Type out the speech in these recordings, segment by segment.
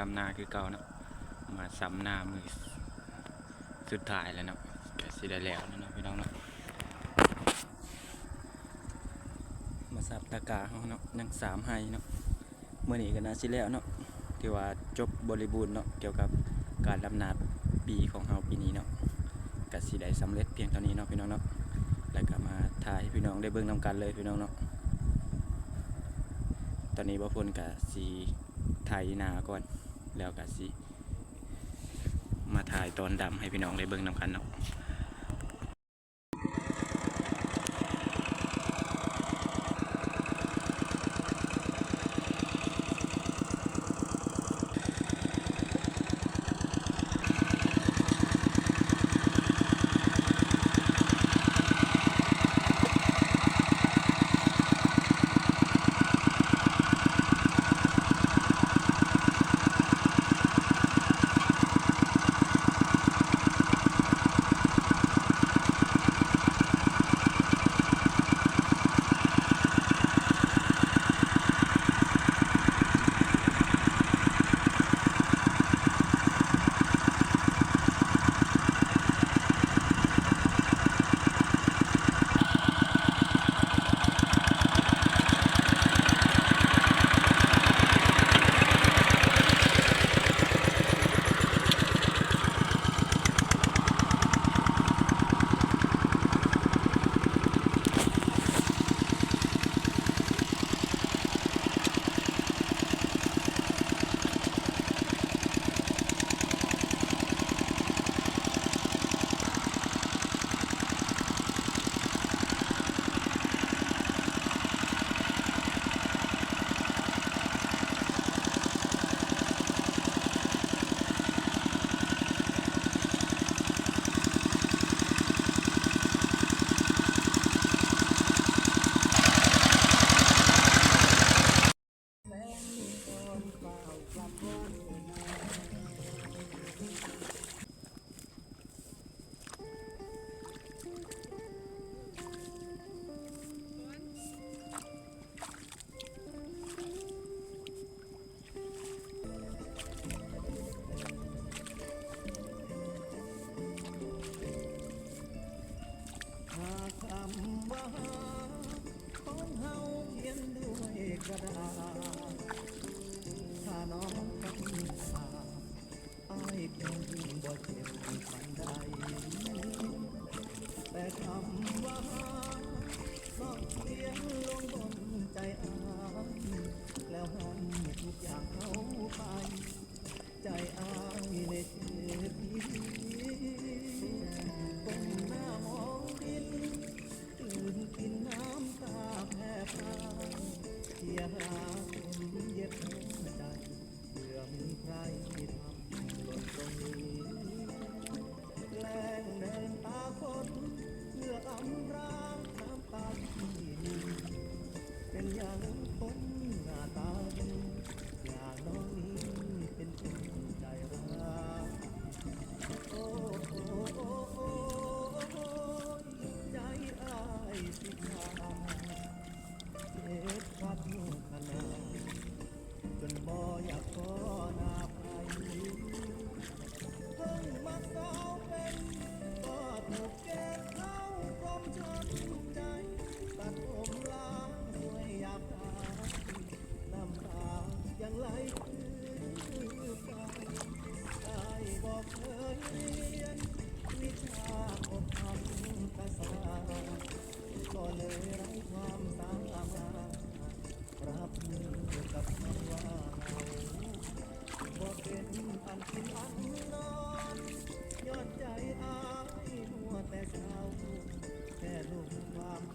ดำนาคือเก่านะมาซ้ำนามือสุดท้ายแล้วเนาะก็สิได้แล้วเนาะพี่น้องเนาะมาสับตากาเฮาเนาะยังสามให้เนาะเมื่อนี้ก็น่าสิแล้วเนาะที่ว่าจบบริบูรณ์เนาะเกี่ยวกับการดำนาปีของเฮาปีนี้เนาะกสิได้สำเร็จเพียงเท่านี้เนาะพี่น้องเนาะแล้วก็มาถ่ายพี่น้องได้เบิ่งนํกันเลยพี่น้องเนาะตอนนี้บ่พ้นกับสีไทยนาก่อน แล้วก็สีมาถ่ายตอนดำให้พี่น้องได้เบิ่งนำกันเนาะำว่าของเฮาเขียนด้วยกระดาษถ้าน้องทำตาอายเพียงบ่เจ็บปันใดแต่คำว่าสองเสียงลงบนใจอายแล้วห้อมทุกอย่างเขาไป ใจอายในเธอพี่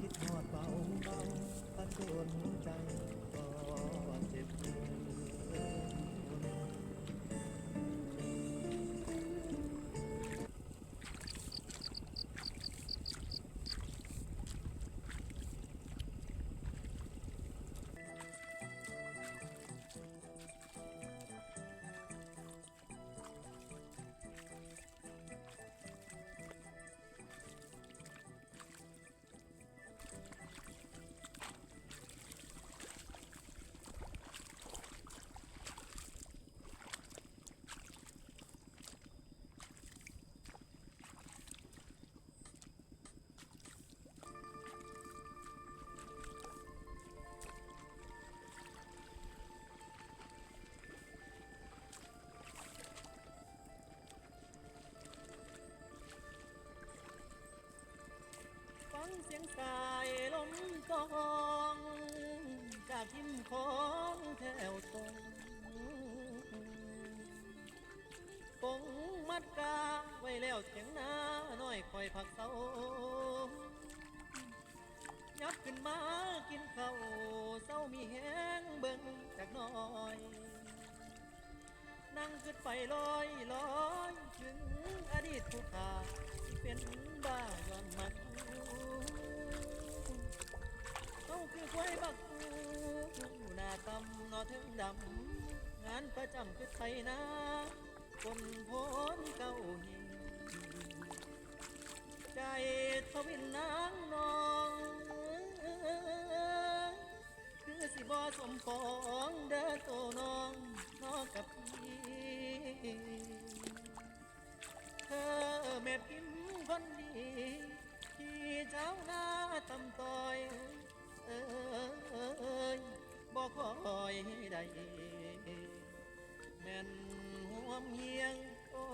ิดทอดเบาเบาถ้าโดนใจก็เจ็บ กายล้มกองจากทิมของแถวตรงปงมัดกาไว้แล้วเสียงนาน้อยคอยผักเสายับขึ้นมากินข้าวเศร้ามีแห้งเบิ่งจากน้อยนั่งขึ้นไปลอยลอย ถึงอดีตผู้ขาที่เป็นบ้าย้อนมัก เขาคือควายบักกูหน้าตำนอถึงดำ งานประจำคือไทยนาคนพ้นเก้าหินใจทวินนางนอง คือสิบ่สมปองเด้อโตน้องน้องกับพี่เธอแม่พิมพ์คนดีที่เจ้าหน้าตำต้อย เอ้ยบ่คอยได้แม่นห่วงเฮียงโอ้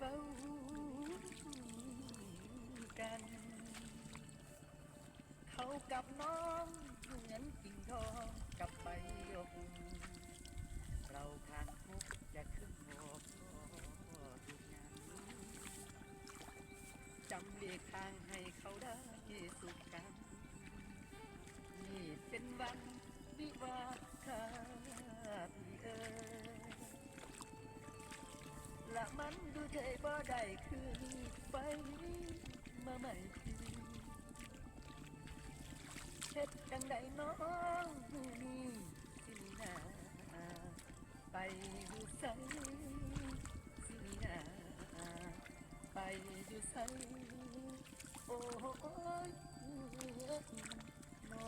เว้ากัน เขากับน้องเหมือนกิ่งทองกับใบยกเราข้างคุกจะขึ้นบอกทุกอย่างจำเลีกทางให้เขาได้สุขกัน นี่เป็นวันวิวาคาพี่เอ๋ย ละมันดูใจบ่ได้คืนไปมาใหม่คืนเฮ็ดจังใดน้องมือนี้สิมีหนาไปอยู่ไสสิมีหนาไปอยู่ไสโอ้ยน้อ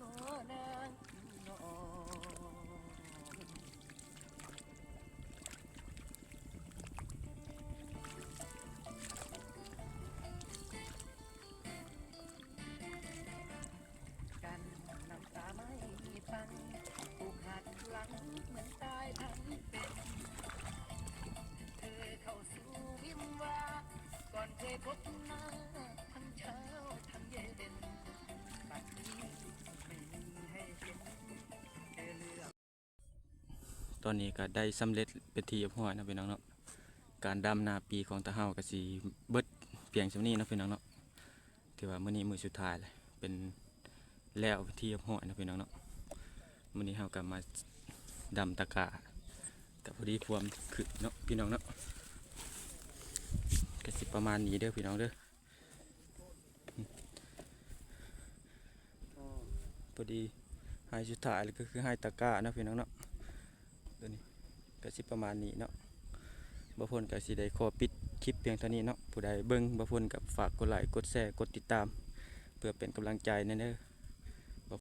น้อนางน้อ ตอนนี้ก็ได้สำเร็จเป็นที่เรียบร้อยนะพี่น้องเนาะการดำนาปีของตาเฮาก็สิเบิดเพียงส่านี้นะพี่น้องเนาะถือว่ามื้อนี้มื้อสุดท้ายเลยเป็นแล้วเป็นที่เรียบร้อยนะพี่น้องเนาะมื้อนี้เฮาก็มาดำตะกร้ากับพอดีความขึ้นเนาะพี่น้องเนาะก็สิประมาณนี้เด้อพี่น้องเด้อพอดีไฮสุดท้ายเลยก็คือไฮตะก้านะพี่น้องเนาะ ตัวนี้ก็สิประมาณนี้เนาะบ่พ้นก็สิได้ขอปิดคลิปเพียงเท่านี้เนาะผู้ใดเบิ้งบ่พ้นกับฝากกดไลค์กดแชร์กดติดตาม เพื่อเป็นกำลังใจแน่เด้อ